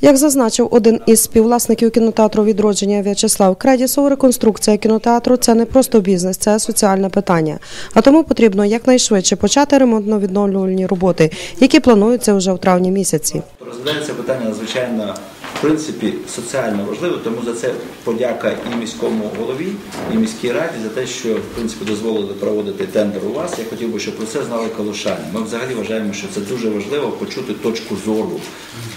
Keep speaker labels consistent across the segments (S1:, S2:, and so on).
S1: Як зазначив один із співвласників кінотеатру відродження В'ячеслав Кредісов, реконструкція кінотеатру це не просто бізнес, це соціальне питання. А тому потрібно якнайшвидше почати ремонтно-відновлювальні роботи, які плануються вже в травні місяці.
S2: Розглядається питання надзвичайно принципі соціально важливо, тому за це подяка і міському голові, і міській раді за те, що в принципі дозволили проводити тендер у вас. Я хотів би, щоб про це знали калушани. Ми взагалі вважаємо, що це дуже важливо почути точку зору,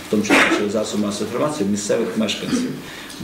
S2: в тому числі через засоби масової інформації місцевих мешканців.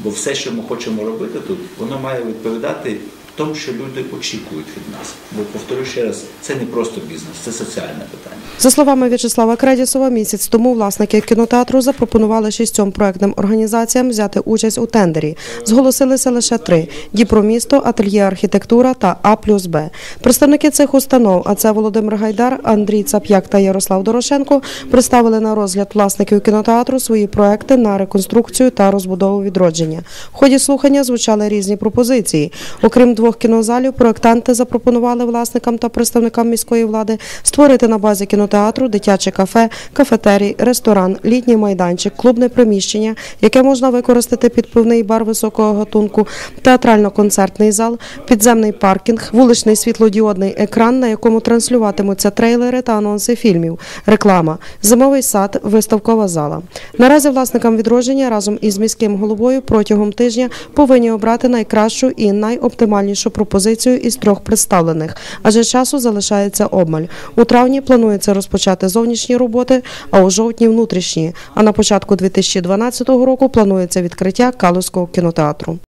S2: Бо все, що ми хочемо робити тут, воно має відповідати тому, що люди очікують від нас. Бо повторю ще раз, це не просто бізнес, це соціальне питання.
S1: За словами В'ячеслава Кредісова, місяць тому власники кінотеатру запропонували шістьом проектним організаціям взяти участь у тендері. Зголосилися лише три: Діпромісто, Ательє архітектура та А плюс Б. Представники цих установ, а це Володимир Гайдар, Андрій Цап'як та Ярослав Дорошенко, представили на розгляд власників кінотеатру свої проекти на реконструкцію та розбудову відродження. В ході слухання звучали різні пропозиції. Окрім двох кінозалів, проектанти запропонували власникам та представникам міської влади створити на базі кінотеатру дитяче кафе, кафетерій, ресторан, літній майданчик, клубне приміщення, яке можна використати під пивний бар високого гатунку, театрально-концертний зал, підземний паркінг, вуличний світлодіодний екран, на якому транслюватимуться трейлери та анонси фільмів, реклама, зимовий сад, виставкова зала. Наразі власникам відродження разом із міським головою протягом тижня повинні обрати найкращу і найоптимальнішу пропозицію із трьох представлених, адже часу залишається обмаль. У травні планується розпочати зовнішні роботи, а у жовтні внутрішні. А на початку 2012 року планується відкриття Калузького кінотеатру.